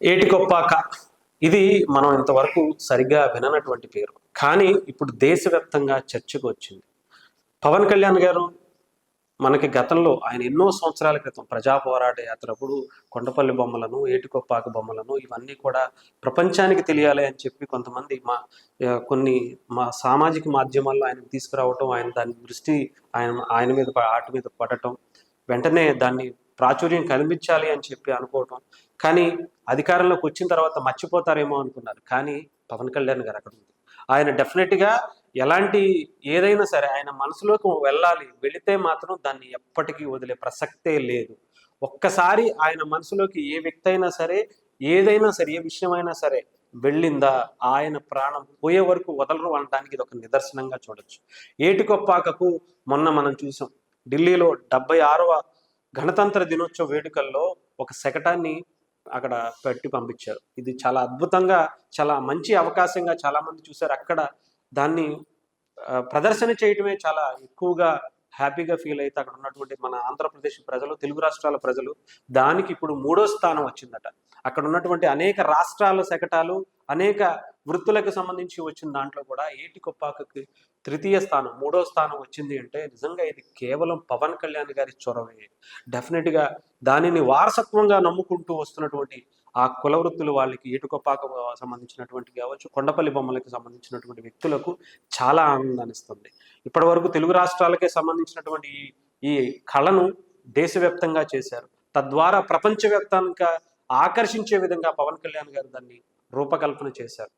ఏటికొప్పాక. ఇది మనం ఇంతవరకు సరిగ్గా విననటువంటి పేరు. కానీ ఇప్పుడు దేశవ్యాప్తంగా చర్చకు వచ్చింది. పవన్ కళ్యాణ్ గారు మనకి గతంలో ఆయన ఎన్నో సంవత్సరాల క్రితం ప్రజా పోరాట యాత్రప్పుడు కొండపల్లి బొమ్మలను ఏటికొప్పాక బొమ్మలను ఇవన్నీ కూడా ప్రపంచానికి తెలియాలి అని చెప్పి కొంతమంది మా కొన్ని మా సామాజిక మాధ్యమాల్లో ఆయనకు తీసుకురావటం ఆయన దాని దృష్టి ఆయన ఆయన మీద ఆట మీద పడటం వెంటనే దాన్ని ప్రాచుర్యం కనిపించాలి అని చెప్పి అనుకోవటం కానీ అధికారంలోకి వచ్చిన తర్వాత మర్చిపోతారేమో అనుకున్నారు. కానీ పవన్ కళ్యాణ్ గారు అక్కడ ఉంది ఆయన డెఫినెట్గా ఎలాంటి ఏదైనా సరే ఆయన మనసులోకి వెళ్ళాలి. వెళితే మాత్రం దాన్ని ఎప్పటికీ వదిలే ప్రసక్తే లేదు. ఒక్కసారి ఆయన మనసులోకి ఏ వ్యక్తి అయినా సరే ఏదైనా సరే ఏ విషయమైనా సరే వెళ్ళిందా ఆయన ప్రాణం పోయే వరకు వదలరు అనడానికి ఇది ఒక నిదర్శనంగా చూడొచ్చు. ఏటికొప్పాకకు మొన్న మనం చూసాం. ఢిల్లీలో డెబ్బై ఆరవ గణతంత్ర దినోత్సవ వేడుకల్లో ఒక శకటాన్ని అక్కడ పెట్టి పంపించారు. ఇది చాలా అద్భుతంగా చాలా మంచి అవకాశంగా చాలామంది చూశారు. అక్కడ దాన్ని ప్రదర్శన చేయటమే చాలా ఎక్కువగా హ్యాపీగా ఫీల్ అయితే అక్కడ ఉన్నటువంటి మన ఆంధ్రప్రదేశ్ ప్రజలు తెలుగు రాష్ట్రాల ప్రజలు దానికి ఇప్పుడు మూడో స్థానం వచ్చిందట. అక్కడ ఉన్నటువంటి అనేక రాష్ట్రాల శకటాలు అనేక వృత్తులకు సంబంధించి వచ్చిన దాంట్లో కూడా ఏటికొప్పాకకి తృతీయ స్థానం మూడో స్థానం వచ్చింది అంటే నిజంగా ఇది కేవలం పవన్ కళ్యాణ్ గారి చొరవే. డెఫినెట్గా దానిని వారసత్వంగా నమ్ముకుంటూ వస్తున్నటువంటి ఆ కుల వృత్తులు వాళ్ళకి ఏటుకొప్పాక సంబంధించినటువంటి కావచ్చు కొండపల్లి బొమ్మలకు సంబంధించినటువంటి వ్యక్తులకు చాలా ఆనందాన్ని ఇస్తుంది ఇప్పటి వరకు తెలుగు రాష్ట్రాలకే సంబంధించినటువంటి ఈ ఈ కళను దేశవ్యాప్తంగా చేశారు. తద్వారా ప్రపంచవ్యాప్తంగా ఆకర్షించే విధంగా పవన్ కళ్యాణ్ గారు దాన్ని రూపకల్పన చేశారు.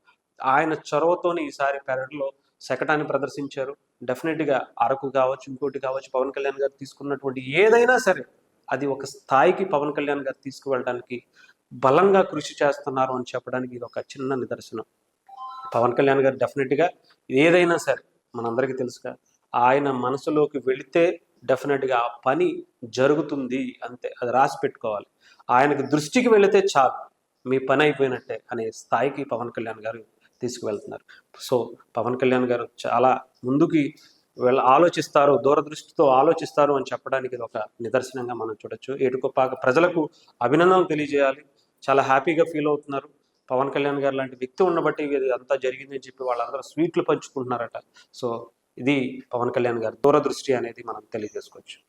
ఆయన చొరవతోని ఈసారి పెరడ్లో శకటాన్ని ప్రదర్శించారు. డెఫినెట్గా అరకు కావచ్చు ఇంకోటి కావచ్చు పవన్ కళ్యాణ్ గారు తీసుకున్నటువంటి ఏదైనా సరే అది ఒక స్థాయికి పవన్ కళ్యాణ్ గారు తీసుకువెళ్ళడానికి బలంగా కృషి చేస్తున్నారు అని చెప్పడానికి ఇది ఒక చిన్న నిదర్శనం. పవన్ కళ్యాణ్ గారు డెఫినెట్గా ఏదైనా సరే మనందరికీ తెలుసుగా ఆయన మనసులోకి వెళితే డెఫినెట్గా ఆ పని జరుగుతుంది అంతే. అది రాసి పెట్టుకోవాలి. ఆయనకి దృష్టికి వెళితే చాలు. మీ పని అయిపోయినట్టే అనే స్థాయికి పవన్ కళ్యాణ్ గారు తీసుకువెళ్తున్నారు. సో పవన్ కళ్యాణ్ గారు చాలా ముందుకి వెళ్ళ ఆలోచిస్తారు దూరదృష్టితో ఆలోచిస్తారు అని చెప్పడానికి ఇది ఒక నిదర్శనంగా మనం చూడొచ్చు. ఏటుకొప్పాక ప్రజలకు అభినందనలు తెలియజేయాలి. చాలా హ్యాపీగా ఫీల్ అవుతున్నారు. పవన్ కళ్యాణ్ గారు లాంటి వ్యక్తి ఉండబట్టి ఇది అంతా జరిగిందని చెప్పి వాళ్ళందరూ స్వీట్లు పంచుకుంటున్నారట. సో ఇది పవన్ కళ్యాణ్ గారి దూరదృష్టి అనేది మనం తెలియజేసుకోవచ్చు.